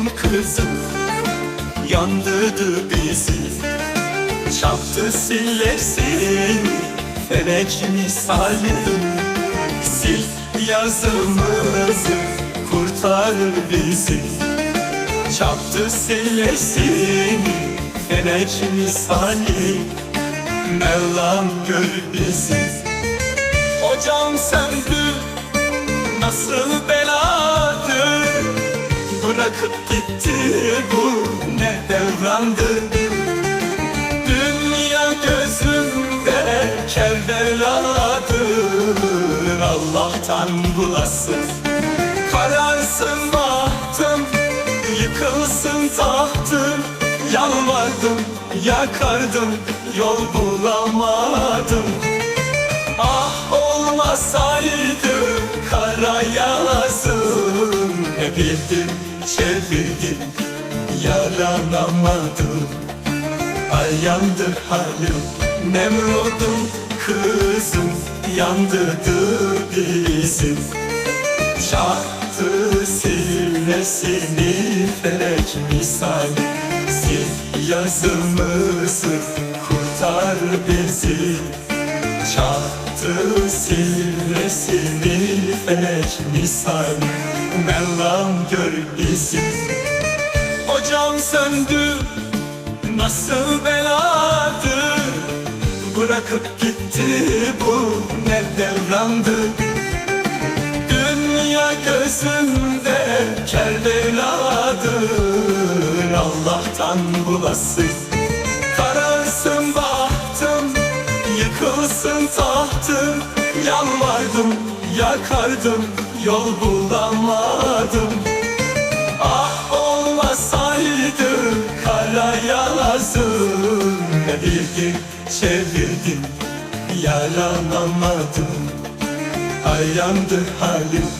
memnun kızım Yandırdı bizi. Çaktı sillesin Felek misali Sil yazımızı Kurtar bizi. Çaktı sillesin Felek misali Mevlam gör bizi. Ocağım söndü Nasıl beladır Bırakıp gitti. Bu ne devrandı? Dünya gözümde kerveladır Allah'tan bulasın Kararsın bahtım Yıkılsın tahtım Yalvardım, yakardım Yol bulamadım. Ah olmasaydı kara yazım Ne bildim çevirdim yaranamadım Ay yandı halim Nemrud'un kızım Yandırdı bizim Çaktı sillesini felek misali. Sil yazımızı kurtar bizi Çaktı sillesini felek misali Mevlam gör bizi Ocağım söndü nasıl beladır Bırakıp gitti bu ne devrandı? Dünya gözümde kerveladır Allah'tan bulasın tahtım Yalvardım, yakardım Yol bulamadım. Ah olmasaydı kara yazım Ne bildim çevirdim yaranamadım. Ay yandı halim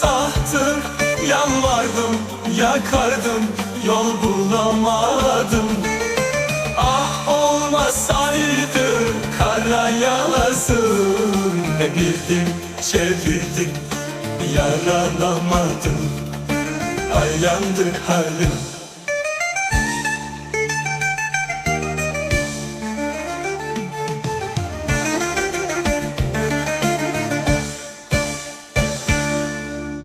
tahtın Yalvardım, yakardım, yol bulamadım. Ah olmasaydı kara yazım Ne bildim çevirdim, yaranamadım. Ay halim